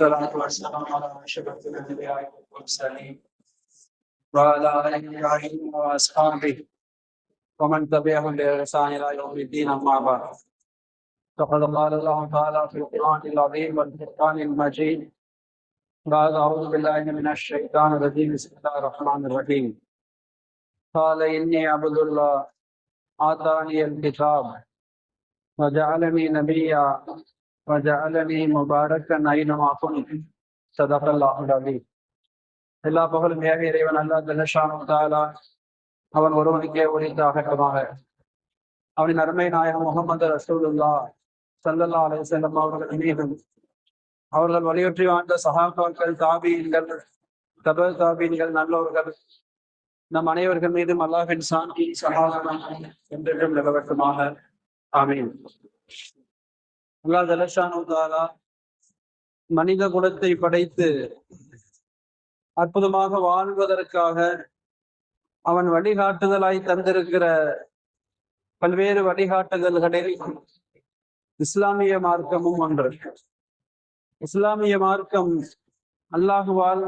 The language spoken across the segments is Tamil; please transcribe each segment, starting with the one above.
والصلاة والسلام على أشرف الأنبياء والمرسلين وعلى آله وأصحابه ومن تبعهم بإحسان إلى يوم الدين أما بعد فقد قال الله تعالى في القرآن العظيم والفرقان المجيد بعد أعوذ بالله من الشيطان الرجيم بسم الله الرحمن الرحيم قال إني عبد الله آتاني الكتاب وجعلني نبيا வஜஅலனி முபாரக்கன் ஐனமாகும் சதகல்லாஹுல் அலீம் எல்லா பகலும் ஏக இறைவன் அல்லா தலஷானு தாலா அவன் ஒருவனுக்கே உரித்தாகட்டமாக அவனின் அருமை நாயகம் முகமது ரசூலுல்லா சல்லல்லா அலை செல்லம் அவர்கள் மீதும் அவர்கள் வலியுற்றி வாழ்ந்த சகாபாக்கள் தாபீன்கள் தபல் தாபீன்கள் நல்லவர்கள் நம் அனைவர்கள் மீதும் அல்லாஹின் சாந்தி சகாதாரம் என்றென்றும் நிலவட்டுமாக ஆமீன் அல்லா ஜலஷானு தாலா மனித குலத்தை படைத்து அற்புதமாக வாழ்வதற்காக அவன் வழிகாட்டுதலாய் தந்திருக்கிற பல்வேறு வழிகாட்டுதல்களில் இஸ்லாமிய மார்க்கமும் ஒன்று. இஸ்லாமிய மார்க்கம் அல்லாஹுவால்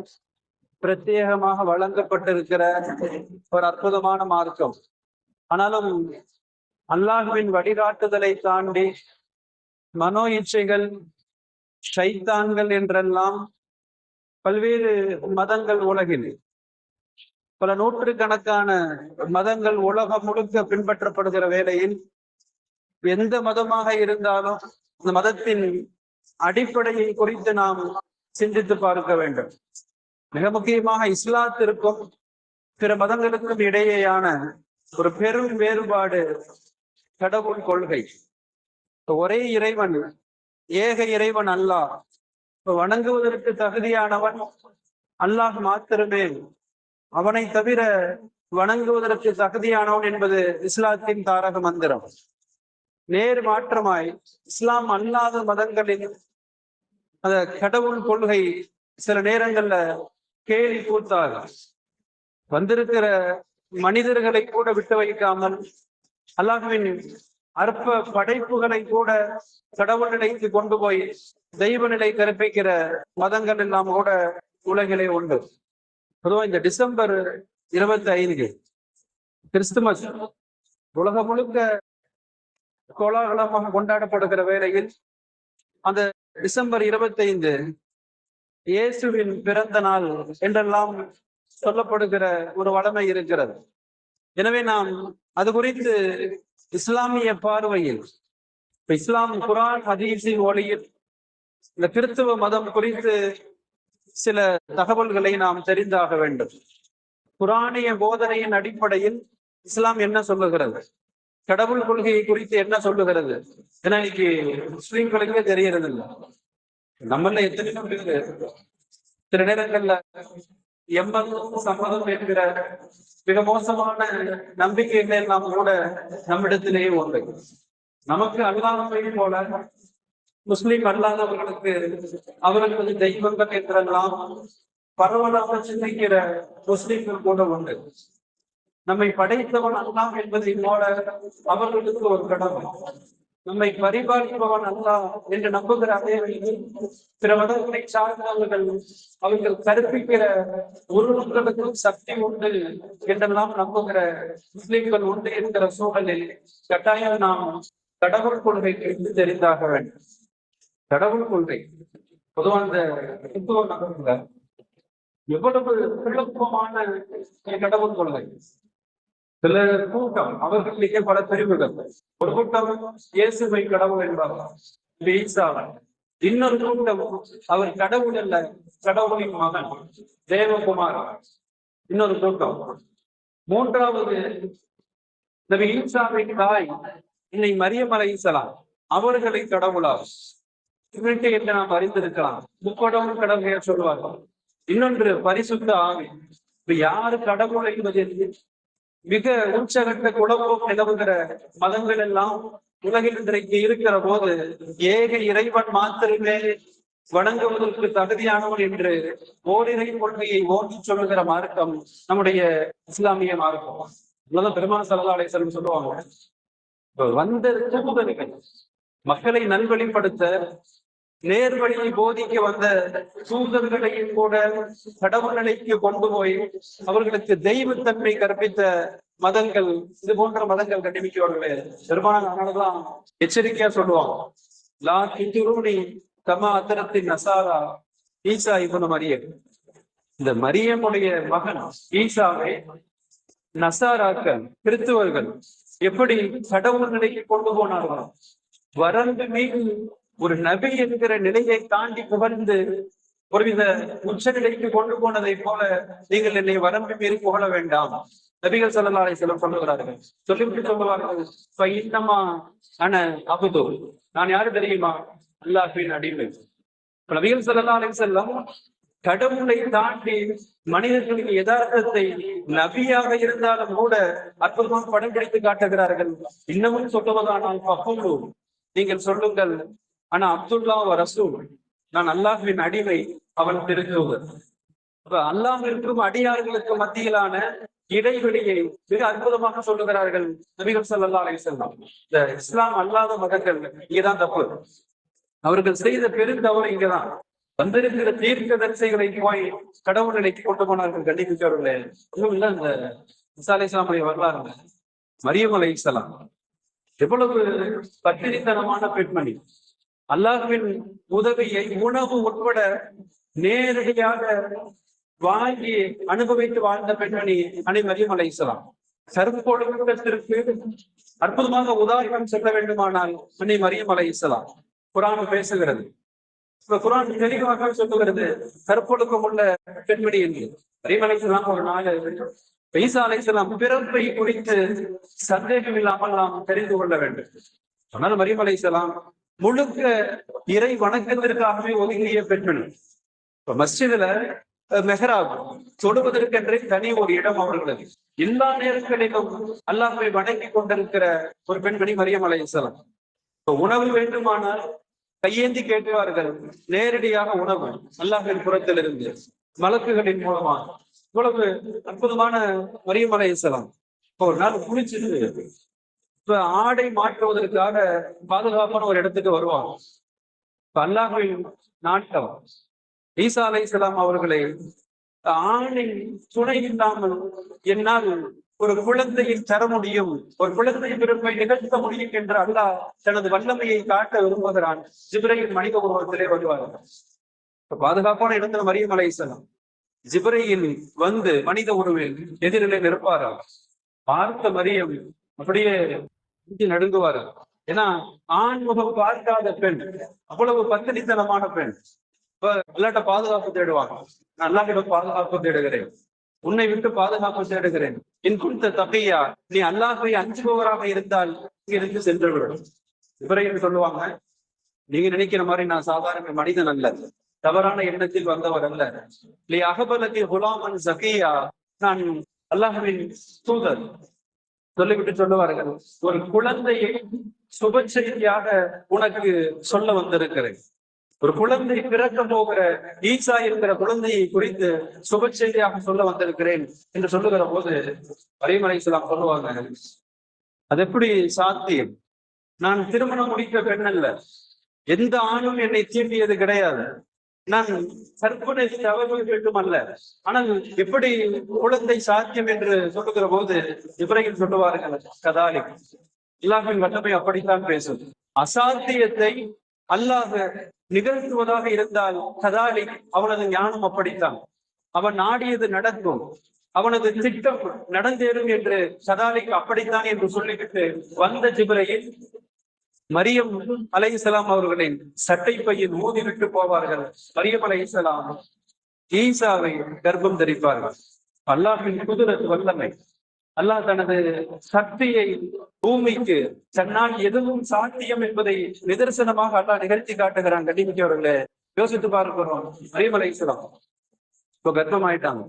பிரத்யேகமாக வழங்கப்பட்டிருக்கிற ஒரு அற்புதமான மார்க்கம். ஆனாலும் அல்லாஹுவின் வழிகாட்டுதலை தாண்டி மனோ இச்சைகள் ஷைத்தான்கள் என்றெல்லாம் பல்வேறு மதங்கள் உலகில் பல நூற்றுக்கணக்கான மதங்கள் உலகம் முழுக்க பின்பற்றப்படுகிற வேளையில் எந்த மதமாக இருந்தாலும் அந்த மதத்தின் அடிப்படையை குறித்து நாம் சிந்தித்து பார்க்க வேண்டும். மிக முக்கியமாக இஸ்லாத்திற்கும் பிற மதங்களுக்கும் இடையேயான ஒரு பெரும் வேறுபாடு கடவுள் கொள்கை. ஒரே இறைவன் ஏக இறைவன் அல்லாஹ் வணங்குவதற்கு தகுதியானவன் அல்லாஹ் மாத்திரமே. அவனை தவிர வணங்குவதற்கு தகுதியானவன் என்பது இஸ்லாத்தின் தாரக மந்திரம். நேர் மாற்றமாய் இஸ்லாம் அல்லாத மதங்களில் அந்த கடவுள் கொள்கை சில நேரங்கள்ல கேலி கூத்தாக வந்திருக்கிற மனிதர்களை கூட விட்டு வைக்காமல் அல்லாஹுவின் அற்ப படைப்புகளை கூட கடவுள் நிலைக்கு கொண்டு போய் தெய்வ நிலை கற்பிக்கிற மதங்கள் எல்லாம் கூட உலகிலே உண்டு. பொதுவாக இந்த டிசம்பர் இருபத்தி ஐந்து கிறிஸ்துமஸ் உலகம் முழுக்க கோலாகலமாக கொண்டாடப்படுகிற வேளையில் அந்த டிசம்பர் இருபத்தி ஐந்து இயேசுவின் பிறந்த நாள் என்றெல்லாம் சொல்லப்படுகிற ஒரு வளமை இருக்கிறது. எனவே நாம் அது குறித்து இஸ்லாமிய பார்வையில் இஸ்லாம் குரான் ஹதீஸின் ஒளியில் இந்த கிறிஸ்துவ மதம் குறித்து சில தகவல்களை நாம் தெரிந்தாக வேண்டும். குரானிய போதனையின் அடிப்படையில் இஸ்லாம் என்ன சொல்லுகிறது? கடவுள் கொள்கையை குறித்து என்ன சொல்லுகிறது? ஏன்னா இன்னைக்கு முஸ்லீம்களுக்கே தெரியறது இல்லை நம்மள எத்தனையோ பேர் சில நேரங்கள்ல எம்மதம் சம்மதம் என்கிற மிக மோசமான நம்பிக்கைகளை எல்லாம் கூட நம்மிடத்திலேயே உண்டு. நமக்கு அல்லாதவை போல முஸ்லிம் அல்லாதவர்களுக்கு அவர்களது தெய்வங்கள் என்றெல்லாம் பரவலாக சிந்திக்கிற முஸ்லிம்கள் கூட உண்டு. நம்மை படைத்தவன் அல்லாம் என்பதை போல அவர்களுக்கு ஒரு கடமை. நம்மை பரிபாலிப்பவன் அல்லா என்று நம்புகிற அதே பிற மதங்களை சார்ந்தவர்கள் அவர்கள் கற்பிக்கிற உருவங்களுக்கும் சக்தி உண்டு என்றெல்லாம் நம்புகிற முஸ்லிம்கள் உண்டு என்கிற சூழலில் கட்டாயம் நாம் கடவுள் கொள்கை என்று தெரிந்தாக வேண்டும். கடவுள் கொள்கை பொதுவாக அந்த கிறிஸ்துவ நகர்ல எவ்வளவு குழப்பமான கடவுள் கொள்கை. சில கூட்டம் அவர்களுக்கே பல பிரிவுகள். ஒரு கூட்டம் இயேசுவை கடவுள் என்பார். இன்னொரு கூட்டம் அவர் கடவுள் அல்ல கடவுளின் மகன் தேவகுமார். இன்னொரு கூட்டம். மூன்றாவது நபி ஈசாவின் தாய் இன்னை மரியமலை ஈசலாம் அவர்களை கடவுளாகும் இவர்கிட்ட என்று நாம் அறிந்திருக்கலாம். முக்கடவுள் கடவுளையா சொல்வார்கள். இன்னொன்று பரிசுத்த ஆவி. இப்ப யாரு கடவுள் என்பது? மிக உச்சகட்ட குழப்பம் நிலவுகிற மதங்கள் எல்லாம் உலகில் இன்றைக்கு இருக்கிற போது ஏக இறைவன் மாத்திரமே வணங்குவதற்கு தகுதியானவன் என்று ஓரிரை கொள்கையை ஓட்டி சொல்லுகிற மார்க்கம் நம்முடைய இஸ்லாமிய மார்க்கம். அவ்வளவுதான் பெருமான சல்லா அலைசலம் சொல்லுவாங்க. வந்த தூதர்கள் மக்களை நல்வழிப்படுத்த நேர்வழியை போதிக்க வந்த தூதர்களையும் கூட கடவுள் நிலைக்கு கொண்டு போய் அவர்களுக்கு தெய்வத்தன்மை கற்பித்த மதங்கள் இது போன்ற மதங்கள் கண்டுபிடிக்கவர்களே பெரும்பாலான அதனாலதான் எச்சரிக்கையா சொல்லுவாங்க. லா கிட்டுருணி கமா அத்தரத்தின் நசாரா? ஈசா இவன மரியன் இந்த மரியமுடைய மகன் ஈசாவை நசாராக்கள் கிறித்துவர்கள் எப்படி கடவுள் நிலைக்கு கொண்டு போனார்களோ? வரம்பு மீது ஒரு நபி என்கிற நிலையை தாண்டி புகழ்ந்து ஒருவித உச்ச நிலைக்கு கொண்டு போனதை போல நீங்கள் என்னை வரம்பு மீறி புகழ வேண்டாம். நபிகள் சொல்லலாரை செல்ல சொல்லுகிறார்கள். சொல்லிவிட்டு சொல்லுவார்கள். "ஃப இன்னமா நான் யாரு தெரியுமா? அல்லாஹின் அடிமை. நபிகள் சொல்லலாரை செல்லம் கடவுளை தாண்டி மனிதர்களின் யதார்த்தத்தை நபியாக இருந்தாலும் கூட அற்புதமாக படம் பிடித்து காட்டுகிறார்கள். இன்னமும் சொல்லுவதானால் பகுலு நீங்கள் சொல்லுங்கள் ஆனா அப்துல்லா ரசூல். நான் அல்லாஹின் அடிமை அவன் திருத்துவர் அல்லாஹ் அல்லாஹிற்கும் அடியார்களுக்கு மத்தியிலான இடைவெளியை மிக அற்புதமாக சொல்லுகிறார்கள் நபிகள் சல்லா அலி வஸல்லம். இந்த இஸ்லாம் அல்லாத மதங்கள் இங்கதான் தப்பு அவர்கள் செய்த பெருந்தவறு இங்கதான். வந்திருக்கிற தீர்க்க தரிசைகளை போய் கடவுள் நிலைக்கு கொண்டு போனார்கள் கண்டிப்பிச்சவர்களே இன்னும் இல்ல இந்த இசா அலி இஸ்லாமுடைய வரலாறு. மரியம் அலை இஸ்லாம். எவ்வளவு பத்திரித்தனமான பெண்மணி. அல்லாஹ்வின் உதவியை உணவு உட்பட நேரடியாக வாங்கி அனுபவித்து வாழ்ந்த பெண்மணி அனைவரையும் அலைசலாம் அலை அற்புதமாக உதாரணம் சொல்ல வேண்டுமானால் அன்னை மரியம் அலை இஸ்லாம் குரான் பேசுகிறது. இப்ப குரான் தெளிவாக சொல்லுகிறது கற்பொழுக்கம் உள்ள பெண்மணி என்று. மரியம் அலை இஸ்லாம் ஒரு நாள் ஈசா அலை இஸ்லாம் பிறப்பை குறித்து சந்தேகம் இல்லாமல் நாம் தெரிந்து கொள்ள வேண்டும். ஆனால் மரியம் அலை இஸ்லாம் முழுக்க இறை வணக்கத்திற்காகவே ஒதுங்கிய பெண்மணி. இப்ப மஸ்ஜிதுல அஹ், மெஹராப் தொடுவதற்கென்றே தனி ஒரு இடம் அவர்களது. எல்லா நேரங்களிலும் அல்லாஹ்வை வணங்கி கொண்டிருக்கிற ஒரு பெண்மணி மரியம் அலையலாம் இப்ப உணவு வேண்டுமானால் கையேந்தி கேட்பார்கள் நேரடியாக உணவு அல்லாஹின் புறத்திலிருந்து மலக்குகளின் மூலமா இவ்வளவு அற்புதமான மரியம் அலையலாம் இப்போ ஒரு நாள் குளிச்சுட்டு இப்ப ஆடை மாற்றுவதற்காக பாதுகாப்பான ஒரு இடத்துக்கு வருவாங்க இப்ப அல்லாஹின் நாட்டம். ஈசா அலை அவர்களை ஆணின் துணை இல்லாமல் என்னால் ஒரு குழந்தையை தர முடியும் ஒரு குழந்தை பிறப்பை நிகழ்த்த முடியும் என்று அல்லாஹ் தனது வல்லமையை காட்ட விரும்புகிறான். ஜிப்ரையில் மனித உருவத்திலே வருவார். இப்ப பாதுகாப்பான இடத்துல மரியம் அலை ஜிப்ரையில் வந்து மனித உருவில் எதிரிலே நிற்பாரா? பார்த்த மரியம் அப்படியே இஞ்சி ஏன்னா ஆண்முகம் பார்க்காத பெண் அவ்வளவு பத்தினித்தனமான பெண். இப்ப அல்லாட்ட பாதுகாப்பு தேடுவாங்க. நான் கிட்ட பாதுகாப்பு தேடுகிறேன். உன்னை விட்டு பாதுகாப்பு தேடுகிறேன். என் குறித்த தகையா நீ அல்லாஹை அஞ்சுபவராக இருந்தால் இருந்து சென்று விடும் இவரையும் சொல்லுவாங்க நீங்க நினைக்கிற மாதிரி நான் சாதாரண மனிதன் அல்ல. தவறான எண்ணத்தில் வந்தவர் அல்ல. நீ அகபலத்தில் குலாமன் சகியா நான் அல்லாஹ்வின் தூதர். சொல்லிவிட்டு சொல்லுவார்கள். ஒரு குழந்தையை சுப செய்தியாக உனக்கு சொல்ல வந்திருக்கிறேன். ஒரு குழந்தை பிறக்க போகிற ஈசா என்கிற குழந்தையை குறித்து சுப செய்தியாக சொல்ல வந்திருக்கிறேன் என்று சொல்லுகிற போது வரைமலை சொல்லாம் சொல்லுவாங்க. அது எப்படி சாத்தியம்? நான் திருமணம் முடிக்க பெண் அல்ல எந்த ஆணும் என்னை தீண்டியது கிடையாது. நான் கற்பனை தவறு வேண்டும் அல்ல ஆனால் எப்படி குழந்தை சாத்தியம் என்று சொல்லுகிற போது இப்ராஹிம் சொல்லுவார்கள் கதாலி அல்லாஹின் வல்லமை அப்படித்தான் பேசும். அசாத்தியத்தை அல்லாஹ் நிகழ்த்துவதாக இருந்தால் கதாலி அவனது ஞானம் அப்படித்தான். அவன் நாடியது நடக்கும். அவனது திட்டம் நடந்தேறும் என்று சதாலிக்கு அப்படித்தான் என்று சொல்லிவிட்டு வந்த ஜிப்ரையில் மரியம் அலைஹிஸ்ஸலாம் அவர்களின் சட்டை பையில் ஊதிவிட்டு போவார்கள். மரியம் அலைஹிஸ்ஸலாம் ஈசாவை கர்ப்பம் தரிப்பார்கள். அல்லாஹின் குதிரத் வல்லமை. அல்லாஹ் தனது சக்தியை பூமிக்கு தன்னால் எதுவும் சாத்தியம் என்பதை நிதர்சனமாக அல்லாஹ் நிகழ்த்தி காட்டுகிறான். கண்டிப்பார்களே யோசித்து பார்க்கிறோம். மரியம் அலைஹிஸ்ஸலாம். இப்போ கர்ப்பம் ஆயிட்டாங்க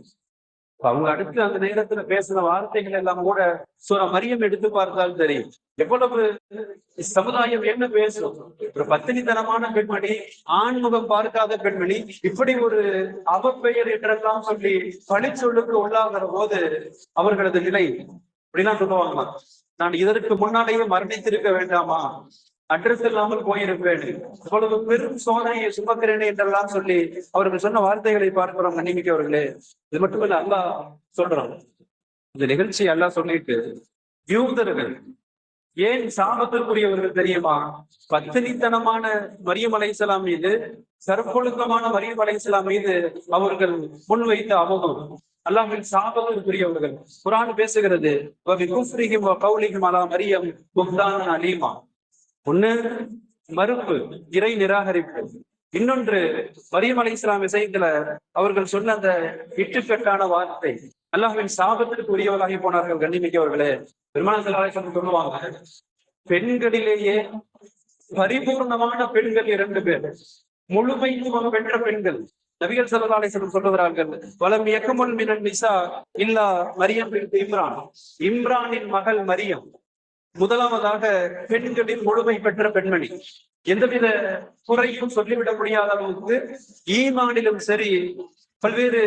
அவங்க அடுத்து அந்த நேரத்துல பேசின வார்த்தைகள் எல்லாம் கூட சூரா மரியம் எடுத்து பார்த்தால் தெரியும். எவ்வளவு சமுதாயம் என்ன பேசும்? ஒரு பத்தினித்தனமான பெண்மணி ஆண்முகம் பார்க்காத பெண்மணி இப்படி ஒரு அவப்பெயர் என்றெல்லாம் சொல்லி பழிச்சொல்லுக்கு உள்ளாகிற போது அவர்களது நிலை அப்படிலாம் சொல்லுவாங்க நான் இதற்கு முன்னாலேயே மரணித்திருக்க வேண்டாமா? அட்ரஸ் இல்லாமல் போயிருப்பேன். இவ்வளவு பெரும் சோதனையை சுமக்கிறேன் என்றெல்லாம் சொல்லி அவர்கள் சொன்ன வார்த்தைகளை பார்க்கிறோம் கண்ணிமிக்க இது மட்டுமல்ல அல்லா சொல்றோம் இந்த நிகழ்ச்சி அல்லாஹ் சொல்லிட்டு யூதர்கள் ஏன் சாபத்திற்குரியவர்கள் தெரியுமா? பத்தினித்தனமான மரியம் அலைசலாம் மீது சர்ப்பொழுக்கமான மரியம் அலைசலாம் மீது அவர்கள் முன்வைத்த அவகம் அல்லாஹின் சாபத்திற்குரியவர்கள். குரான் பேசுகிறது அலா மரியம் புக்தான அலீமா. ஒண்ணு மறுப்பு இறை நிராகரிப்பு. இன்னொன்று மரியம் அலை இஸ்லாம் விஷயத்துல அவர்கள் சொன்ன அந்த இட்டுக்கட்டான வார்த்தை அல்லாஹ்வின் சாபத்திற்கு உரியவர்களாகி போனார்கள் கண்ணிமிக்கவர்களே. பெருமாள் சொல்லுவாங்க பெண்களிலேயே பரிபூர்ணமான பெண்கள் இரண்டு பேர். முழுமைத்துவம் பெற்ற பெண்கள். நபிகள் சல்லா அலிஸ்லம் சொல்லுகிறார்கள் வலம் இயக்கமுன் மினன் நிசா இல்லா மரியம் இம்ரான். இம்ரானின் மகள் மரியம். முதலாவதாக பெண்களின் முழுமை பெற்ற பெண்மணி. எந்தவித குறையும் சொல்லிவிட முடியாத அளவுக்கு ஈமானிலும் சரி பல்வேறு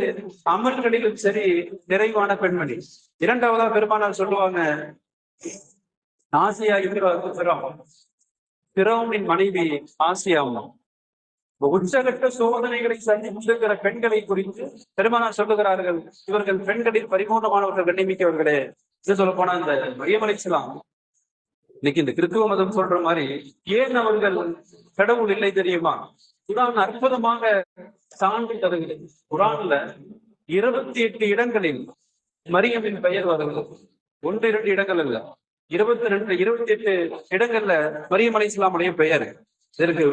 அமல்களிலும் சரி நிறைவான பெண்மணி. இரண்டாவதா பெருமானால் சொல்லுவாங்க ஆசியா இப்ராஹிம் பிறவுனின் மனைவி ஆசியாவும் உச்சகட்ட சோதனைகளை சந்திக்கிற பெண்களை குறித்து பெருமானார் சொல்லுகிறார்கள். இவர்கள் பெண்களில் பரிபூர்ணமானவர்கள் கண்ணிமிக்கவர்களே இது சொல்ல போனா இந்த மரியமலைச்சலாம் இன்னைக்கு இந்த கிறிஸ்துவ மதம் சொல்ற மாதிரி ஏன் அவர்கள் கடவுள் இல்லை தெரியுமா? குரான் அற்புதமாக சான்று தருகிறது. குரான்ல இருபத்தி எட்டு இடங்களில் மரியமின் பெயர் வருகிறது. ஒன்று இரண்டு இடங்கள் இல்ல. இருபத்தி ரெண்டு இருபத்தி எட்டு இடங்கள்ல மரியம் அலி இஸ்லாமுடைய பெயர். இதற்கு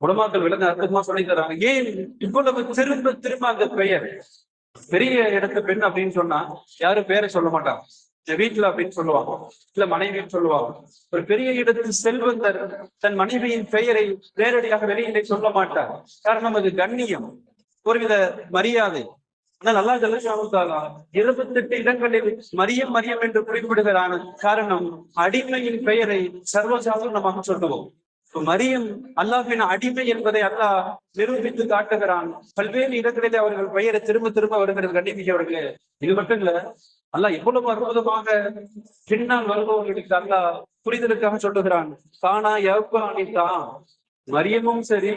உடமாக்கள் விளங்க அற்புதமா சொல்லி தராங்க. ஏன் இவ்வளவு திரும்ப திரும்ப அந்த பெயர்? பெரிய இடத்து பெண் அப்படின்னு சொன்னா யாரும் பேரை சொல்ல மாட்டாங்க. வீட்டுல அப்படின்னு சொல்லுவாங்க. இல்ல மனைவின்னு சொல்லுவாங்க. ஒரு பெரிய இடத்து செல்வந்தர் தன் மனைவியின் பெயரை நேரடியாக வெளியிலே சொல்ல மாட்டார். காரணம் அது கண்ணியம் ஒருவித மரியாதை. ஆனால் அல்லா ஜல்லா இருபத்தி எட்டு இடங்களில் மரியம் மரியம் என்று குறிப்பிடுகிறான். காரணம் அடிமையின் பெயரை சர்வசாதாரணமாக சொல்லுவோம். மரியம் அல்லாஹின் அடிமை என்பதை அல்லாஹ் நிரூபித்து காட்டுகிறான். பல்வேறு இடங்களிலே அவர்கள் பெயரை திரும்ப திரும்ப வருகிறது கண்டிப்பிக்கவர்களே இது மட்டும் இல்ல அல்லாஹ் எவ்வளவு அற்புதமாக பின்னால் வருபவர்களுக்கு அல்லாஹ் புரிதலுக்காக சொல்லுகிறான். தானா தான் மரியமும் சரி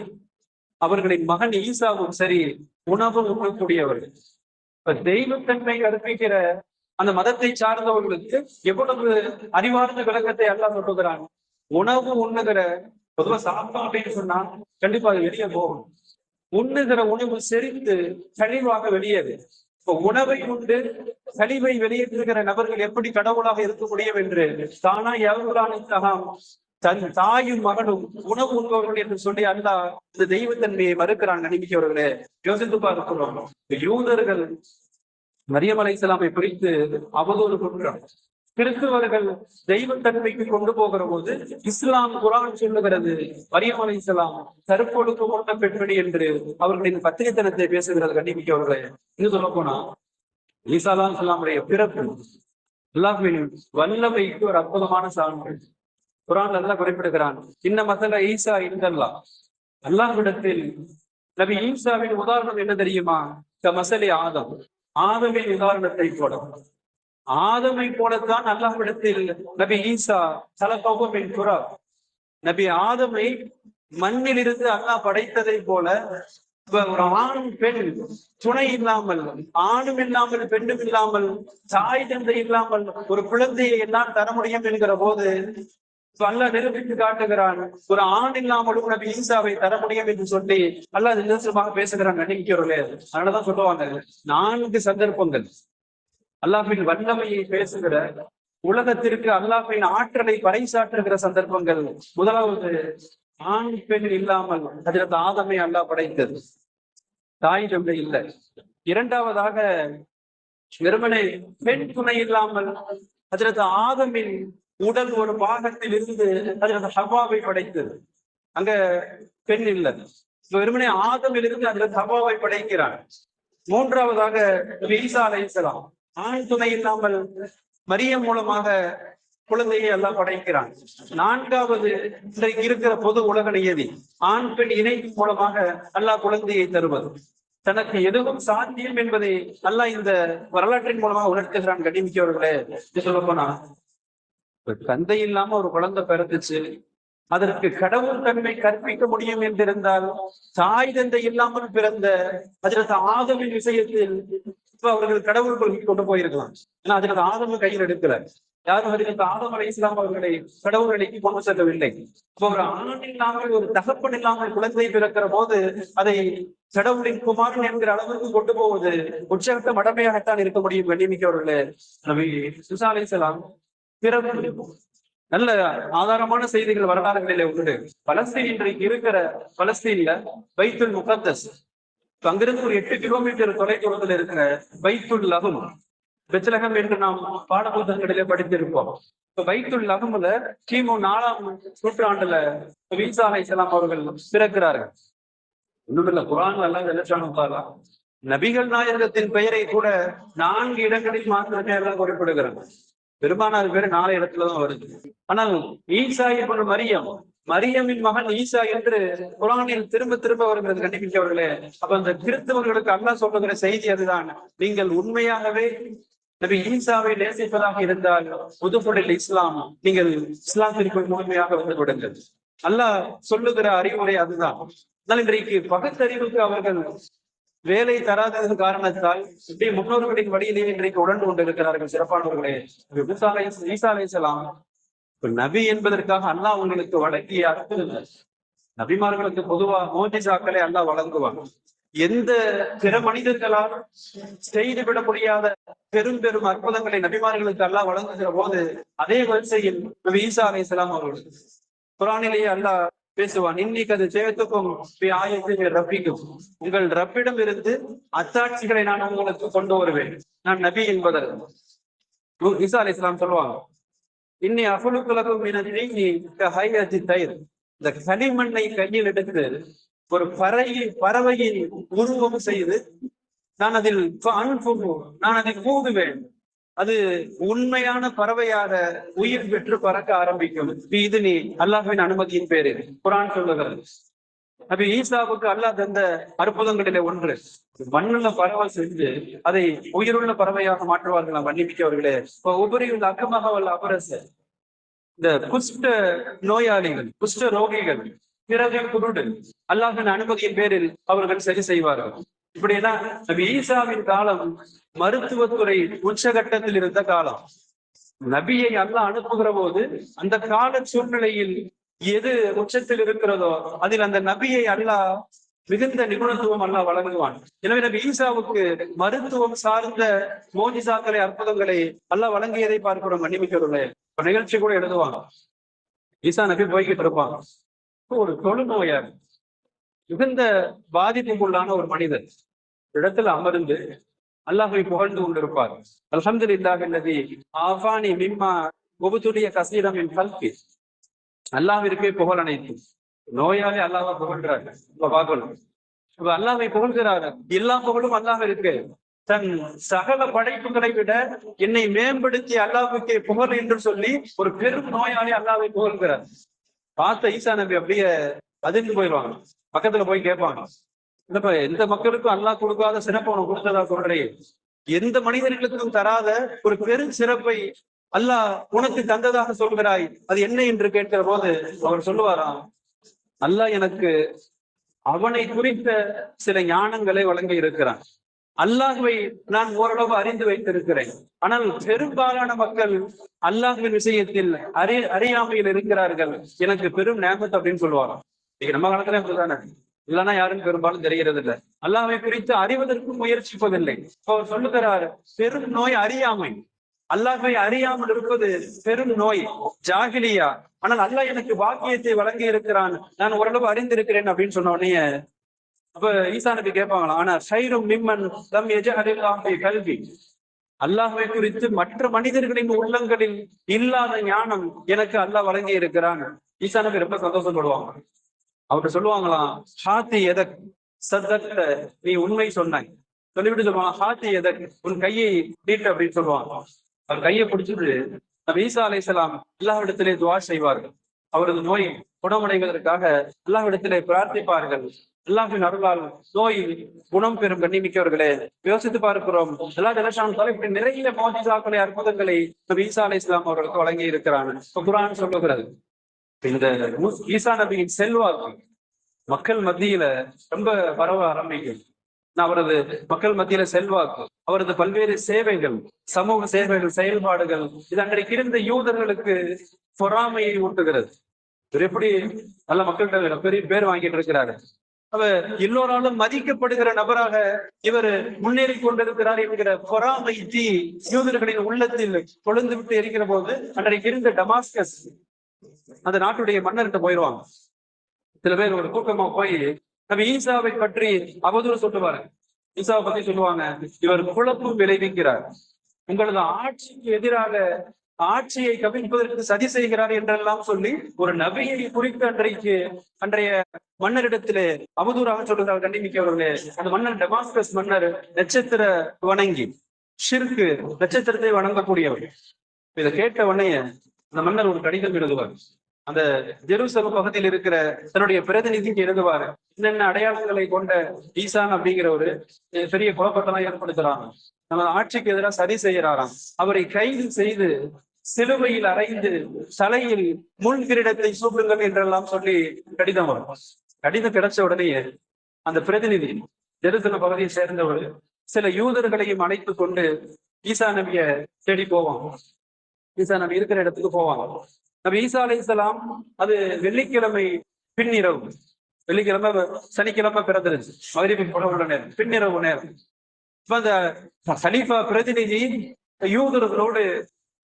அவர்களின் மகன் ஈசாவும் சரி உணவு உண்ணக்கூடியவர்கள் இப்ப தெய்வத்தன்மை கற்பிக்கிற அந்த மதத்தை சார்ந்தவர்களுக்கு எவ்வளவு அறிவார்ந்த விளக்கத்தை அல்லா சொல்லுகிறான். உணவு உண்ணுகிற பொதுவா சாப்பாடுன்னு அப்படின்னு சொன்னா கண்டிப்பா அது வெளியே போகும். உண்ணுகிற உணவு செறிந்து கழிவாக வெளியேது உணவை உண்டு கழிவை வெளியேற்றுகிற நபர்கள் எப்படி கடவுளாக இருக்க முடியும் என்று தானா எவர்களான தன் தாயும் மகனும் உணவு உண்பவர்கள் என்று சொல்லி அல்லா இந்த தெய்வத்தன்மையை மறுக்கிறான் நம்பிக்கையவர்களே யோசித்து பார்க்கிறோம். யூதர்கள் மரியம் அலை இஸ்லாமை குறித்து அவதூறு குற்றம் கிறிஸ்துவர்கள் தெய்வத்தன்மைக்கு கொண்டு போகிற போது இஸ்லாம் குரான் சொல்லுகிறது மரியம் அலி இஸ்லாம் கருப்பொழுக்கு கொண்ட பெண்மணி என்று அவர்களின் பத்திரித்தனத்தை பேசுகிறது கண்டிப்பிக்கவர்களே இது சொல்ல போனா ஈசாலாம் சொல்லாமுடைய பிறப்பு எல்லாமே வல்லமைக்கு ஒரு அற்புதமான சான்று. குரான் எல்லாம் குறிப்பிடுகிறான் இந்த மசல ஈசா இந்தல்லா அல்லாஹ்விடத்தில் நபி ஈசாவின் உதாரணம் என்ன தெரியுமா? மசலி ஆதம். ஆதமின் உதாரணத்தை போல ஆதமை போலத்தான் அல்லாஹ்விடத்தில் நபி ஈசா தலப்பகுமின் புறா நபி ஆதமை மண்ணில் இருந்து அல்லாஹ் படைத்ததை போல ஒரு ஆணும் பெண் துணை இல்லாமல் ஆணும் இல்லாமல் பெண்ணும் இல்லாமல் தாய் தந்தை இல்லாமல் ஒரு குழந்தையை என்னால் தர முடியும் என்கிற போது அல்ல நிரூபித்து காட்டுகிறான் ஒரு ஆண் இல்லாமலும் நபி ஈசாவை தர முடியும் என்று சொல்லி அல்ல நிதர்சனமாக பேசுகிறான். நினைக்கிறோம் அதனாலதான் சொல்லுவாங்க. நான்கு சந்தர்ப்பங்கள். அல்லாஹின் வல்லமையை பேசுகிற உலகத்திற்கு அல்லாஹின் ஆற்றலை பறைசாற்றுகிற சந்தர்ப்பங்கள். முதலாவது ஆண் பெண் இல்லாமல் அதில் ஆதமை அல்லாஹ் படைத்தது. தாய் தந்தை இல்லை. இரண்டாவதாக வெறுமனை பெண் துணை இல்லாமல் அதில் ஆதமின் உடல் ஒரு பாகத்தில் இருந்து அதில் ஹவாவை படைத்தது. அங்க பெண் இல்லை. வெறுமனே ஆதமில் இருந்து அதில் ஹவாவை படைக்கிறான் மூன்றாவதாக ஈசா அலைசலாம் ஆண் துணை இல்லாமல் மரியம் மூலமாக குழந்தையை எல்லாம் படைக்கிறான். நான்காவது இன்றைக்கு இருக்கிற பொது உலக நியதி ஆண் பெண் இணைப்பு மூலமாக அல்லாஹ் குழந்தையை தருவது. தனக்கு எதுவும் சாத்தியம் என்பதை அல்லாஹ் இந்த வரலாற்றின் மூலமாக உணர்த்துகிறான் கடிமிக்கவர்களே சொல்ல போனா தந்தை இல்லாம ஒரு குழந்தை பிறந்துச்சு அதற்கு கடவுள் தன்மை கற்பிக்க முடியும் என்றிருந்தால் தாய் தந்தை இல்லாமல் பிறந்த அதற்கு ஆதவின் விஷயத்தில் அவர்கள் கடவுள் கொண்டு போயிருக்கலாம். ஏன்னா அதுக்கு ஆதரவு கையில் எடுக்கல. யாரும் அதுக்கு ஆதம் அலை இஸ்லாம் அவர்களை கடவுள் நிலைக்கு கொண்டு செல்லவில்லை. இப்போ ஒரு ஆண் இல்லாமல் ஒரு தகப்பன் இல்லாமல் குழந்தை பிறக்கிற போது அதை கடவுளின் குமாரன் என்கிற அளவுக்கு கொண்டு போவது உற்சாகத்த மடமையாகத்தான் இருக்க முடியும் கண்ணியமிக்கவர்களே நபி சுசா அலைசலாம் பிறகு நல்ல ஆதாரமான செய்திகள் வரலாறுகளிலே உண்டு. பலஸ்தீன் இன்றைக்கு இருக்கிற பலஸ்தீன்ல பைத்துல் முகத்தஸ் அங்கிருந்து ஒரு எட்டு கிலோமீட்டர் தொலைதூரத்தில் இருக்கிற பைத்துல் லகும் பெச்சலகம் என்று நாம் பாடப்புத்தகங்களிலே படித்திருப்போம். இப்ப வைத்துல் லகமுல கிமு நாலாம் நூற்றாண்டுல வீசா அலைசலாம் அவர்கள் பிறக்கிறார்கள். இன்னும் இல்ல குரான் எல்லாம் எழுச்சானு நபிகள் நாயகத்தின் பெயரை கூட நான்கு இடங்களில் மாத்திரமே எல்லாம் குறிப்பிடுகிறாங்க பெரும்பாலான பேர் நாலு இடத்துலதான் வருது. ஆனால் ஈசா என்பது மரியம் மரியமின் மகன் ஈசா என்று குரானில் திரும்ப திரும்ப வருகிறது. கண்டிப்பிக்கவர்களே அப்ப அந்த கிறிஸ்தவர்களுக்கு அல்லா சொல்லுகிற செய்தி அதுதான். நீங்கள் உண்மையாகவே நபி ஈசாவை நேசிப்பதாக இருந்தால் புதுப்பொழில் இஸ்லாம் நீங்கள் இஸ்லாத்திற்கு முழுமையாக வந்து விடுங்கள். அல்லாஹ் சொல்லுகிற அறிவுரை அதுதான். ஆனால் இன்றைக்கு பகுத்தறிவுக்கு அவர்கள் வேலை தராதது காரணத்தால் இப்படி முன்னோர்களின் வழியிலே இன்றைக்கு உடன் கொண்டிருக்கிறார்கள் சிறப்பானவர்களே. ஈசா ஈசாலை ஈசா நபி என்பதற்காக அல்லாஹ் உங்களுக்கு வழங்கிய அற்புதங்கள் நபிமார்களுக்கு பொதுவா மோஜிசாக்களை அல்லாஹ் வழங்குவாங்க எந்த பிற மனிதர்களால் செய்துவிட முடியாத பெரும் பெரும் அற்புதங்களை நபிமார்களுக்கு அல்லாஹ் வழங்குகிற போது அதே வரிசையில் நபி ஈசா அலைசலாம் அவர்கள் குரானிலேயே அல்லாஹ் பேசுவான். இன்னைக்கு அது ஜெயத்துக்கும் ரப்பிக்கும். உங்கள் ரப்பிடம் இருந்து அத்தாட்சிகளை நான் உங்களுக்கு கொண்டு வருவேன். நான் நபி என்பதற்கு இசா அலி இஸ்லாம் சொல்லுவாங்க. இன்னி அஃபலுக்குலகும் ஹையத்தி தயிர். இந்த களிமண்ணை கையில் எடுத்து ஒரு பறவை பறவையின் உருவம் செய்து நான் அதில் நான் அதை கூடுவேன் அது உண்மையான பறவையாக உயிர் பெற்று பறக்க ஆரம்பிக்கும். இது நீ அல்லாஹின் அனுமதியின் பேரு. குரான் சொல்லுகிறது. அப்ப ஈசாவுக்கு அல்லாஹ் தந்த அற்புதங்களிலே ஒன்று மண்ணுள்ள பறவை செஞ்சு அதை உயிருள்ள பறவையாக மாற்றுவார்கள்? மன்னிப்பிக்கவர்களே இப்போ உபரியுள்ள அக்கமாக வல்ல அபரச. இந்த குஷ்ட நோயாளிகள் குஷ்ட ரோகிகள் பிறகு குருடு அல்லாஹின் அனுமதியின் பேரில் அவர்கள் சரி செய்வார்கள். இப்படின்னா நபி ஈசாவின் காலம் மருத்துவத்துறை உச்சகட்டத்தில் இருந்த காலம். நபியை அல்ல அனுப்புகிற போது அந்த கால சூழ்நிலையில் எது உச்சத்தில் இருக்கிறதோ அதில் அந்த நபியை அல்லாஹ் மிகுந்த நிபுணத்துவம் அல்ல வழங்குவான். எனவே நபி ஈசாவுக்கு மருத்துவம் சார்ந்த மோஜிசாக்களை அற்புதங்களை அல்ல வழங்கியதை பார்க்கிறோம். மன்னிமிக்கிறவர்களே நிகழ்ச்சி கூட எழுதுவாங்க. ஈசா நபி போய்கிட்டு இருப்பாங்க ஒரு தொழுநோயார் மிகுந்த பாதிப்புக்குள்ளான ஒரு மனிதர் இடத்துல அமர்ந்து அல்லாஹை புகழ்ந்து கொண்டிருப்பார். அலமது இல்லாஹி ஆஃபானி மிம்மா உபுத்துடைய கசீரம் என் கல்வி அல்லாஹிற்கே புகழ் அனைத்து நோயாளி அல்லாஹ் புகழ்கிறார். இப்ப பார்க்கணும். இப்ப அல்லாஹை புகழ்கிறார். எல்லா புகழும் அல்லாஹ் இருக்கு தன் சகல படைப்புகளை விட என்னை மேம்படுத்தி அல்லாவுக்கே புகழ் என்று சொல்லி ஒரு பெரும் நோயாளி அல்லாவை புகழ்கிறார். பார்த்த ஈசா நபி அப்படியே அதிர்ந்து போயிடுவாங்க. பக்கத்துல போய் கேட்பாங்க. இல்லப்ப எந்த மக்களுக்கும் அல்லாஹ் கொடுக்காத சிறப்பு உனக்கு கொடுத்ததா சொல்றேன் எந்த மனிதர்களுக்கும் தராத ஒரு பெரும் சிறப்பை அல்லாஹ் உனக்கு தந்ததாக சொல்கிறாய். அது என்ன என்று கேட்கிற போது அவர் சொல்லுவாராம் அல்லாஹ் எனக்கு அவனை குறித்த சில ஞானங்களை வழங்கி இருக்கிறான். அல்லாஹுவை நான் ஓரளவு அறிந்து வைத்திருக்கிறேன். ஆனால் பெரும்பாலான மக்கள் அல்லாஹுவின் விஷயத்தில் அறி அறியாமையில் இருக்கிறார்கள். எனக்கு பெரும் நேமத் அப்படின்னு சொல்லுவாராம். இன்னைக்கு நம்ம காலத்துல அப்படிதானே? இல்லைன்னா யாரும் பெரும்பாலும் தெரிகிறது இல்லை. அல்லாஹை குறித்து அறிவதற்கும் முயற்சிப்பதில்லை. அவர் சொல்லுகிறாரு பெரும் நோய் அறியாமை. அல்லாஹை அறியாமல் இருப்பது பெரும் நோய் ஜாகிலியா. ஆனால் அல்லாஹ் எனக்கு வாக்கியத்தை வழங்கி இருக்கிறான். நான் ஓரளவு அறிந்திருக்கிறேன் அப்படின்னு சொன்ன உடனே அப்ப ஈசா நபி கேட்பாங்களா ஆனா சைரும் மிம்மன் தம் எஜஹலில்லாஹி கல்வி அல்லாஹை குறித்து மற்ற மனிதர்களின் உள்ளங்களில் இல்லாத ஞானம் எனக்கு அல்லாஹ் வழங்கி இருக்கிறான். ஈசா நபி ரொம்ப சந்தோஷப்படுவாங்க. அவர்கிட்ட சொல்லுவாங்களாம் ஹாத்தி எதக் சத்தத்த நீ உண்மை சொன்னாய். சொல்லிவிட்டு சொல்லுவாங்க ஹாத்தி எதக் உன் கையை நீட்டு அப்படின்னு சொல்லுவாங்க. அவர் கையை பிடிச்சிட்டு நம்ம ஈசா அலைசலாம் அல்லாஹ்விடத்திலே துவா செய்வார்கள். அவரது நோய் குணமடைவதற்காக அல்லாஹ்விடத்திலே பிரார்த்திப்பார்கள். அல்லாஹின் அருளால் நோய் குணம் பெறும் கண்ணிமிக்கவர்களே யோசித்து பார்க்கிறோம். எல்லா ஜலசான இப்படி நிறைய மோஜிசாக்களை அற்புதங்களை நம்ம ஈசா அலை இஸ்லாம் அவர்களுக்கு வழங்கி இருக்கிறான் குரான் சொல்லுகிறது இந்த ஈசா நபியின் செல்வாக்கு மக்கள் மத்தியில ரொம்ப பரவ ஆரம்பிக்கும். அவரது மக்கள் மத்தியில செல்வாக்கு அவரது பல்வேறு சேவைகள் சமூக சேவைகள் செயல்பாடுகள் இது அன்றைக்கு இருந்த யூதர்களுக்கு பொறாமையை ஊட்டுகிறது. இவர் எப்படி நல்ல மக்கள்கிட்ட பெரிய பேர் வாங்கிட்டு இருக்கிறாரு? அவர் எல்லோராலும் மதிக்கப்படுகிற நபராக இவர் முன்னேறி கொண்டிருக்கிறார் என்கிற பொறாமை தீ யூதர்களின் உள்ளத்தில் கொழுந்து விட்டு இருக்கிற போது அன்றைக்கு இருந்த டமாஸ்கஸ் அந்த நாட்டுடைய மன்னர்கிட்ட போயிடுவாங்க சில பேர் ஒரு கூட்டமா போய் நம்ம ஈசாவை பற்றி அவதூறு சொல்லுவாரு. ஈசாவை பத்தி சொல்லுவாங்க. இவர் குழப்பம் விளைவிக்கிறார். உங்களது ஆட்சிக்கு எதிராக ஆட்சியை கவிழ்ப்பதற்கு சதி செய்கிறார் என்றெல்லாம் சொல்லி ஒரு நபியை குறித்து அன்றைக்கு அன்றைய மன்னரிடத்திலே அவதூறாக சொல்லுகிறார் கண்டிமிக்கவர்களே அந்த மன்னர் டெமாஸ்கஸ் மன்னர் நட்சத்திர வணங்கி ஷிர்கு நட்சத்திரத்தை வணங்கக்கூடியவர். இதை கேட்ட உடனே அந்த மன்னர் ஒரு கடிதம் எழுதுவார். அந்த ஜெருசலம் பகுதியில் இருக்கிற தன்னுடைய பிரதிநிதிக்கு எழுதுவார். என்னென்ன அடையாளங்களை கொண்ட ஈசான் அப்படிங்கிற ஒரு பெரிய குழப்பத்தெல்லாம் ஏற்படுத்துறாங்க நம்ம ஆட்சிக்கு எதிராக சரி செய்யறாராம் அவரை கைது செய்து சிலுவையில் அறைந்து தலையில் முன் கிரீடத்தை சூட்டுங்கள் என்றெல்லாம் சொல்லி கடிதம் வரும். கடிதம் கிடைச்ச உடனே அந்த பிரதிநிதி ஜெருசலம் பகுதியை சேர்ந்தவர் சில யூதர்களையும் அழைத்து கொண்டு ஈசா நபிய தேடி போவான். ஈசா நபி இருக்கிற இடத்துக்கு போவாங்க. நபி ஈசா அலைஹிஸ்ஸலாம் அது வெள்ளிக்கிழமை பின்னிரவு. வெள்ளிக்கிழமை சனிக்கிழமை பிறந்துருச்சு. மகிழ்ச்சி புறவுள்ள நேரம் பின்னிரவு நேரம். இப்ப அந்த சலீஃபா பிரதிநிதி யூதர்களோடு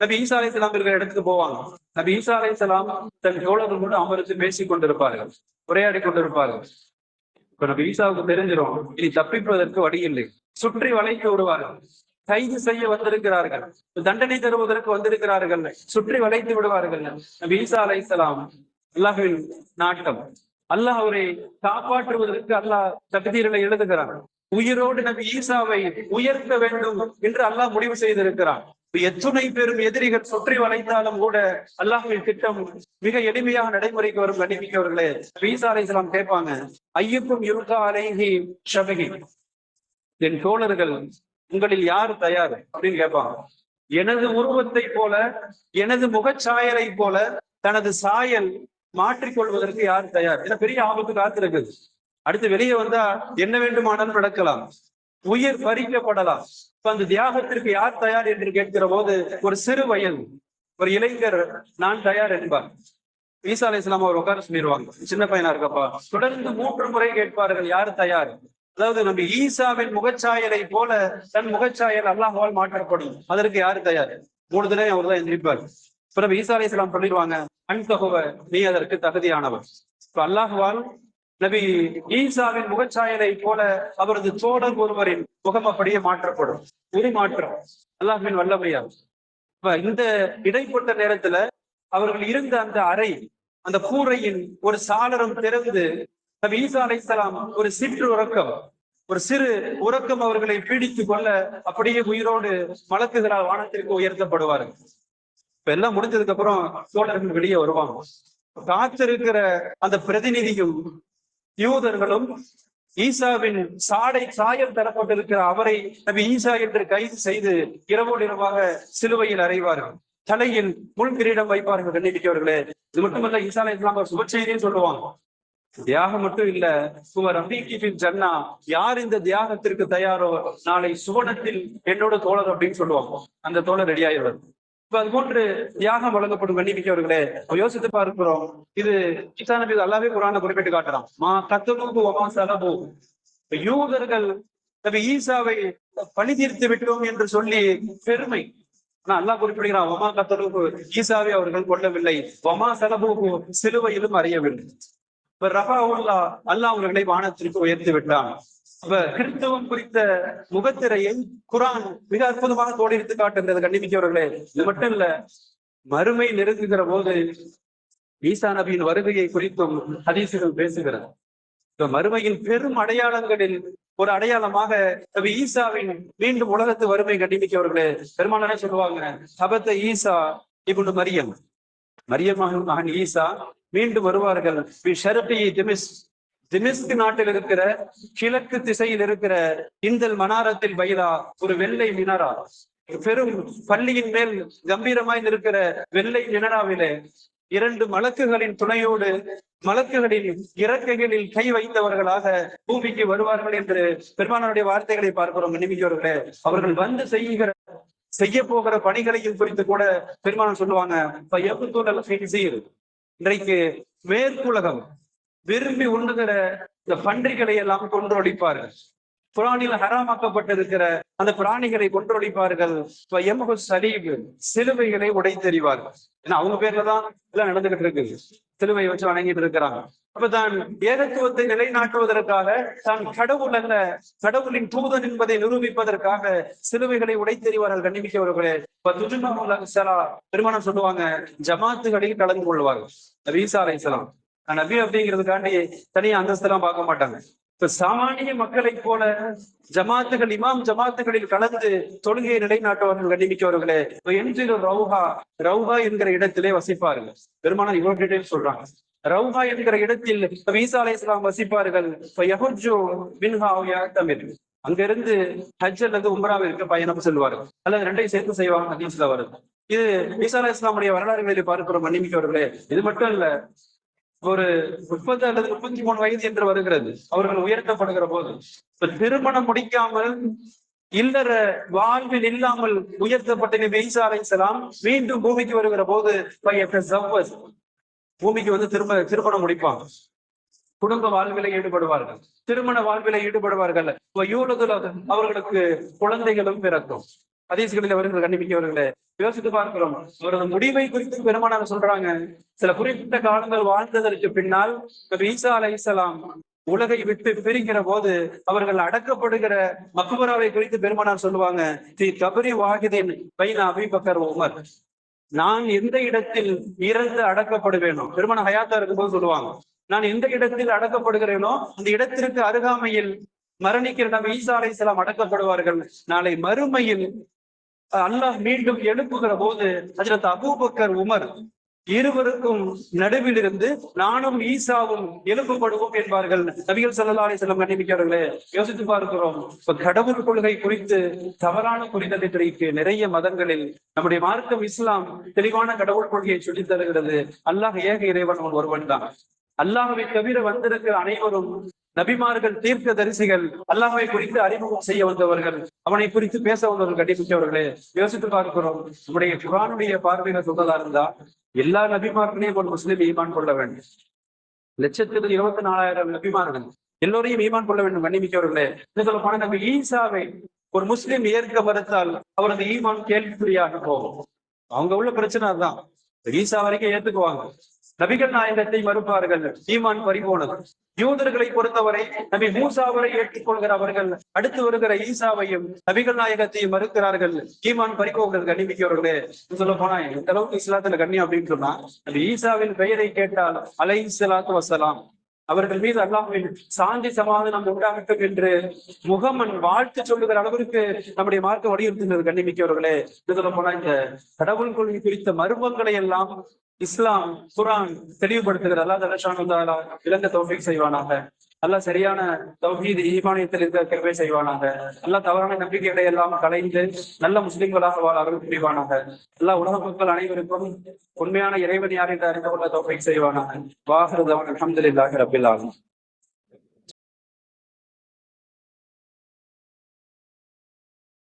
நபி ஈசா அலைஹிஸ்ஸலாம் இருக்கிற இடத்துக்கு போவாங்க. நபி ஈசா சலாம் தன் தோழர்களோடு அமர்ந்து பேசிக் கொண்டிருப்பார்கள். உரையாடி கொண்டிருப்பார்கள். இப்ப நபி ஈசாவுக்கு தெரிஞ்சிடும் இனி தப்பிப்பதற்கு வழி இல்லை. சுற்றி வளைத்து விடுவார்கள். கைது செய்ய வந்திருக்கிறார்கள். தண்டனை தருவதற்கு வந்திருக்கிறார்கள். சுற்றி வளைத்து விடுவார்கள். நபி ஈசா அலைஹிஸ்ஸலாம் அல்லாஹின் நாட்டம். அல்லாஹ் அவரை காப்பாற்றுவதற்கு அல்லாஹ் தகுதிகளை எழுதுகிறான். உயிரோடு நபி ஈசாவை உயர்த்த வேண்டும் என்று அல்லாஹ் முடிவு செய்திருக்கிறான். எத்துணை பெரும் எதிரிகள் சுற்றி வளைத்தாலும் கூட அல்லாஹின் திட்டம் மிக எளிமையாக நடைமுறைக்கு வரும் கண்டிப்பிக்கவர்களே ஈசா அலைஹிஸ்ஸலாம் கேட்பாங்க ஐயப்பும் இருக்கா அலைஹி ஷபகி என் தோழர்கள் உங்களில் யார் தயார் அப்படின்னு கேட்பாங்க. எனது உருவத்தை போல எனது முகச்சாயலை போல தனது சாயல் மாற்றிக்கொள்வதற்கு யார் தயார்? என பெரிய ஆபத்து காத்திருக்குது. அடுத்து வெளியே வந்தா என்ன வேண்டுமானாலும் நடக்கலாம். உயிர் பறிக்கப்படலாம். இப்ப அந்த தியாகத்திற்கு யார் தயார் என்று கேட்கிற போது ஒரு சிறு வயது ஒரு இளைஞர் நான் தயார் என்பார். ஈசா அலி இஸ்லாம் அவர் உட்கார சொல்லிடுவாங்க. சின்ன பையனா இருக்கப்பா. தொடர்ந்து மூன்று முறை கேட்பார்கள் யார் தயார்? அதாவது நம்ம ஈசாவின் முகச்சாயலை போல தன் முகச்சாயல் அல்லாஹ்வால் மாற்றப்படும். அதற்கு யாரு தயார்? மூணு தினம் அவர் தான் எந்திரிப்பார். இப்ப நம்ம ஈசா அலி இஸ்லாம் சொல்லிடுவாங்க அன்தகுவ நீ அதற்கு தகுதியானவர். இப்ப அல்லாஹ்வால் நபி ஈசாவின் முகச்சாயலை போல அவரது தோழர் ஒருவரின் முகம் அப்படியே மாற்றப்படும். உருமாற்றம் அல்லாஹின் வல்லமையா இப்ப இந்த இடைப்பட்ட நேரத்துல அவர்கள் இருந்த அந்த அறை அந்த கூரையின் ஒரு சாளரம் திறந்து நபி ஈசா ஒரு சிற்று உறக்கம் ஒரு சிறு உறக்கம் அவர்களை பீடித்து கொள்ள அப்படியே உயிரோடு மலக்குகளால் வானத்திற்கு உயர்த்தப்படுவார்கள். இப்ப எல்லாம் முடிஞ்சதுக்கு அப்புறம் தோழர்கள் வெளியே வருவாங்க. காத்திருக்கிற அந்த பிரதிநிதியும் யூதர்களும் ஈசாவின் சாடை சாயம் தரப்பட்டிருக்கிற அவரை நபி ஈசா என்று கைது செய்து இரவோடு இரவாக சிலுவையில் அறைவார்கள். தலையில் முள் கிரீடம் வைப்பார்கள் கண்டிப்பிக்கவர்களே இது மட்டுமல்ல ஈசா இஸ்லாம் சுப செய்தியும் சொல்லுவாங்க. தியாகம் மட்டும் இல்ல சுவர் ஜன்னா யார் இந்த தியாகத்திற்கு தயாரோ நாளை சுவனத்தில் என்னோட தோழர் அப்படின்னு சொல்லுவாங்க. அந்த தோழர் ரெடி ஆயிடுவார். இப்ப அது போன்று தியாகம் வழங்கப்படும் கண்ணிமிக்கவர்களே யோசித்து பார்க்கிறோம். இது ஈசா நபி அல்லாவே குரான குறிப்பிட்டு காட்டுறான். மா கத்தலூபு ஒமா சலபு. யூதர்கள் நபி ஈசாவை பழி தீர்த்து விட்டோம் என்று சொல்லி பெருமை. ஆனா அல்லாஹ் குறிப்பிடுகிறான் ஒமா கத்தலூபு ஈசாவை அவர்கள் கொல்லவில்லை. ஒமா சலபு சிலுவையிலும் அறியவில்லை. இப்ப ரஃபாவுல்லா அல்லாஹ் அவர்களை வானத்திற்கு உயர்த்தி விட்டான். இப்ப கிறிஸ்தவம் குறித்த முகத்திரையை குரான் மிக அற்புதமாக தோடித்து காட்டுகிறது கண்டிப்பிக்கவர்களே இது மட்டும் இல்ல மறுமை நெருங்குகிற போது ஈசா நபியின் வருகையை குறித்தும் ஹதீசுகள் பேசுகிறது. இப்ப மறுமையின் பெரும் அடையாளங்களில் ஒரு அடையாளமாக நபி ஈசாவின் மீண்டும் உலகத்து வறுமை கண்டிப்பிக்கவர்களே பெருமானே சொல்லுவாங்க சபத்த ஈசா இப்படி மரியம். மரியமாக மகன் ஈசா மீண்டும் வருவார்கள். திமிஸ் திமிஸ்கு நாட்டில் இருக்கிற கிழக்கு திசையில் இருக்கிற இந்தல் மனாரத்தில் பைலா ஒரு வெள்ளை மினரா. பெரும் பள்ளியின் மேல் கம்பீரமாய் இருக்கிற வெள்ளை மினராவிலே இரண்டு மலக்குகளின் துணையோடு மலக்குகளின் இறக்கைகளில் கை வைத்தவர்களாக பூமிக்கு வருவார்கள் என்று பெருமானாருடைய வார்த்தைகளை பார்க்கிறோம். நிமிக்கிறவர்களே அவர்கள் வந்து செய்கிற செய்ய போகிற பணிகளையும் குறித்து கூட பெருமானம் சொல்லுவாங்க இன்றைக்கு மேற்குலகம் விரும்பி உண்ணுகிற இந்த பன்றிகளை எல்லாம் கொன்றொழிப்பார்கள். குரானில் ஹராமாக்கப்பட்டிருக்கிற அந்த பிராணிகளை கொன்றொழிப்பார்கள். இப்ப எமகு சிலுவைகளை உடைத்தெறிவார்கள். ஏன்னா அவங்க பேர்ல தான் எல்லாம் நடந்துகிட்டு இருக்கு. சிலுவை வச்சு வணங்கிட்டு இருக்கிறாங்க. அப்ப தான் ஏகத்துவத்தை நிலைநாட்டுவதற்காக தான் கடவுள் அல்ல கடவுளின் தூதன் என்பதை நிரூபிப்பதற்காக சிலுவைகளை உடைத்தெறிவார்கள் கண்டிப்பிக்கவர்களே இப்ப சலா பெருமானம் சொல்லுவாங்க ஜமாத்துகளில் கலந்து கொள்வார்கள். ரீசா அலை நபி அப்படிங்கிறதுக்காண்டி தனியா அந்தஸ்தெல்லாம் பார்க்க மாட்டாங்க. சாமானிய மக்களைப் போல ஜமாத்துகள் இமாம் ஜமாத்துகளில் கலந்து தொழுகையை நிலைநாட்டுவார்கள் கண்ணிமிக்கவர்களே இப்ப ரவுஹா ரவுஹா என்கிற இடத்திலே வசிப்பார்கள். பெருமானார் இவ்வளவு டீடைல் சொல்றாங்க. ரவுஹா என்கிற இடத்தில் ஈசா அலை இஸ்லாம் வசிப்பார்கள். இப்ப யஹுஜு மின்ஹா அவு அங்கிருந்து ஹஜ் அல்லது உம்ராவிற்கு பயணம் செல்வார்கள். அல்லது ரெண்டையும் சேர்த்து செய்வாங்க ஹதீஸ்ல வருது. இது ஈசா அலை இஸ்லாமுடைய வரலாறுகளில் பார்க்கிறோம் மன்னிமிக்கவர்களே இது மட்டும் இல்ல ஒரு முப்பது அல்லது முப்பத்தி மூணு வயது என்று வருகிறது. அவர்கள் உயர்த்தப்படுகிற போது. இப்ப திருமணம் முடிக்காமல் இல்லற வாழ்வில் இல்லாமல் உயர்த்தப்பட்ட நபி ஈசா மீண்டும் பூமிக்கு வருகிற போது பூமிக்கு வந்து திரும்ப திருமணம் முடிப்பாங்க. குடும்ப வாழ்வில ஈடுபடுவார்கள். திருமண வாழ்வில ஈடுபடுவார்கள். அவர்களுக்கு குழந்தைகளும் பிறக்கும். அதீஸ்களில் வருகிற கண்டிப்பிக்கவர்களே யோசித்து பார்க்கிறோம். அவரது முடிவை குறித்து பெருமானார் சொல்றாங்க. சில குறிப்பிட்ட காலங்கள் வாழ்ந்ததற்கு பின்னால் ஈசா அலை இஸ்லாம் உலகை விட்டு பிரிக்கிற போது அவர்கள் அடக்கப்படுகிற மக்பராவை குறித்து பெருமானார் சொல்லுவாங்க தி கபரி வாகிதின் பைனா அபிபக்கர் உமர். நான் எந்த இடத்தில் இறந்து அடக்கப்படுவேனோ பெருமான ஹயாத்தா இருக்கும்போது சொல்லுவாங்க நான் எந்த இடத்தில் அடக்கப்படுகிறேனோ அந்த இடத்திற்கு அருகாமையில் மரணிக்கிற நம்ம ஈசா அலைஹிஸ்ஸலாம் அடக்கப்படுவார்கள். நாளை மறுமையில் அல்லாஹ் மீண்டும் எழுப்புகிற போது ஹஜரத் அபூபக்கர் உமர் இருவருக்கும் நடுவில் இருந்து நானும் ஈசாவும் எழுப்பப்படுவோம் என்பார்கள். நபிகள் ஸல்லல்லாஹு அலைஹி வஸல்லம் கண்டிப்பார்களே யோசித்து பார்க்கிறோம். இப்ப கடவுள் கொள்கை குறித்து தவறான புரிதல் இன்றைக்கு நிறைய மதங்களில் நம்முடைய மார்க்கம் இஸ்லாம் தெளிவான கடவுள் கொள்கையை சொல்லித் தருகிறது. அல்லாஹ் ஏக இறைவன் ஒருவன் தான். அல்லாஹவை தவிர வந்திருக்கிற அனைவரும் நபிமார்கள் தீர்க்க தரிசிகள் அல்லாமை குறித்து அறிமுகம் செய்ய வந்தவர்கள் அவனை குறித்து பேச வந்தவர்கள் கண்டிப்பிச்சவர்களே யோசித்து பார்க்கிறோம். நம்முடைய குரானுடைய பார்வையில சொன்னதா இருந்தா எல்லா நபிமார்களையும் ஒரு முஸ்லீம் ஈமான் கொள்ள வேண்டும். லட்சத்துக்கு இருபத்தி நாலாயிரம் நபிமார்கள் எல்லோரையும் ஈமான் கொள்ள வேண்டும் கண்ணிமிக்கவர்களே என்ன சொல்ல போனா நம்ம ஈசாவை ஒரு முஸ்லீம் ஏற்க மறுத்தால் அவரது ஈமான் கேள்விக்குறியாக போகும். அவங்க உள்ள பிரச்சனை அதுதான். ஈசா வரைக்கும் ஏத்துக்குவாங்க. நபிகள் நாயகத்தை மறுப்பார்கள். ஈமான் பறிபோனது. யூதர்களை பொறுத்தவரை நபி மூசாவரை ஏற்றுக்கொள்கிற அவர்கள் அடுத்து வருகிற ஈசாவையும் நபிகள் நாயகத்தையும் மறுக்கிறார்கள். ஈமான் பறிபோகிறது கண்ணிமிக்கவர்களே சொல்ல போனா எந்த அளவுக்கு இஸ்லாத்துல கண்ணி அப்படின்னு சொன்னா நபி ஈசாவின் பெயரை கேட்டால் அலை இஸ்லாத்து வசலாம் அவர்கள் மீது அல்லாஹுவின் சாந்தி சமாதானம் உண்டாகட்டும் என்று முகமன் வாழ்த்து சொல்லுகிற அளவிற்கு நம்முடைய மார்க்க வலியுறுத்துகிறது கண்ணிமிக்கவர்களே. இது போனா இந்த கடவுள் கொள்கை குறித்த மர்மங்களை எல்லாம் இஸ்லாம் குரான் தெளிவுபடுத்துகிற அல்லாஹ் இழந்த தௌஃபீக் செய்வானாக. நல்லா சரியான தௌஹீத் ஈமானியத்தில் இருக்க கிருபை செய்வானாக. நல்லா தவறான நம்பிக்கைகளை எல்லாம் கலைந்து நல்ல முஸ்லிம்களாக வாழ அருள் புரிவானாக. எல்லா உலக மக்கள் அனைவருக்கும் உண்மையான இறைவன் யார் என்று அறிந்து கொள்ள தௌஃபீக் செய்வானாக. வாஹிரு தவன் அல்ஹம்துலில்லாஹி ரப்பில்